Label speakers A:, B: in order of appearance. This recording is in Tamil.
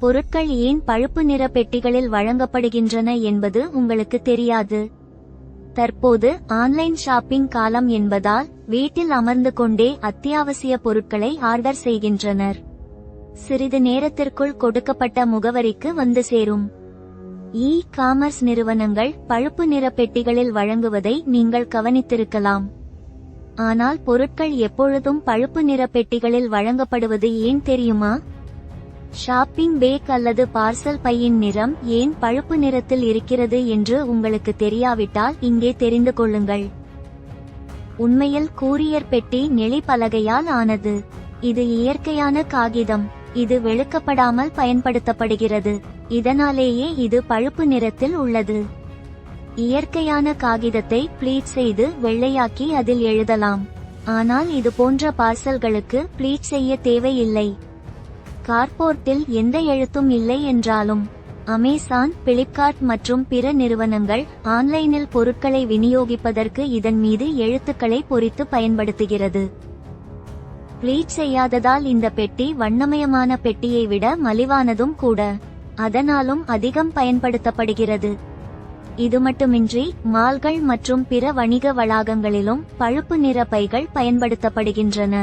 A: பொருட்கள் ஏன் பழுப்பு நிற பெட்டிகளில் வழங்கப்படுகின்றன என்பது உங்களுக்கு தெரியாது. தற்போது ஆன்லைன் ஷாப்பிங் காலம் என்பதால் வீட்டில் அமர்ந்து கொண்டே அத்தியாவசிய பொருட்களை ஆர்டர் செய்கின்றனர். சிறிது நேரத்திற்குள் கொடுக்கப்பட்ட முகவரிக்கு வந்து சேரும். இ காமர்ஸ் நிறுவனங்கள் பழுப்பு நிற பெட்டிகளில் வழங்குவதை நீங்கள் கவனித்திருக்கலாம். ஆனால் பொருட்கள் எப்பொழுதும் பழுப்பு நிற பெட்டிகளில் வழங்கப்படுவது ஏன் தெரியுமா? ஷாப்பிங் பேக் அல்லது பார்சல் பையின் நிறம் ஏன் பழுப்பு நிறத்தில் இருக்கிறது என்று உங்களுக்கு தெரியாவிட்டால் இங்கே தெரிந்து கொள்ளுங்கள். உண்மையில் கூரியர் பெட்டி நெளிப்பலகையால் ஆனது. இது இயற்கையான காகிதம். இது வெளுக்கப்படாமல் பயன்படுத்தப்படுகிறது. இதனாலேயே இது பழுப்பு நிறத்தில் உள்ளது. இயற்கையான காகிதத்தை ப்ளீட் செய்து வெள்ளையாக்கி அதில் எழுதலாம். ஆனால் இது போன்ற பார்சல்களுக்கு ப்ளீட் செய்ய தேவையில்லை. கார்போர்ட்டில் எந்த எழுத்தும் இல்லை என்றாலும் அமேசான் பிளிப்கார்ட் மற்றும் பிற நிறுவனங்கள் ஆன்லைனில் பொருட்களை விநியோகிப்பதற்கு இதன் மீது எழுத்துக்களை பொறித்து பயன்படுத்துகிறது. ப்ளீட் செய்யாததால் இந்த பெட்டி வண்ணமயமான பெட்டியை விட மலிவானதும் கூட அதனாலும் அதிகம் பயன்படுத்தப்படுகிறது. இது மட்டுமின்றி மால்கள் மற்றும் பிற வணிக வளாகங்களிலும் பழுப்பு நிற பைகள் பயன்படுத்தப்படுகின்றன.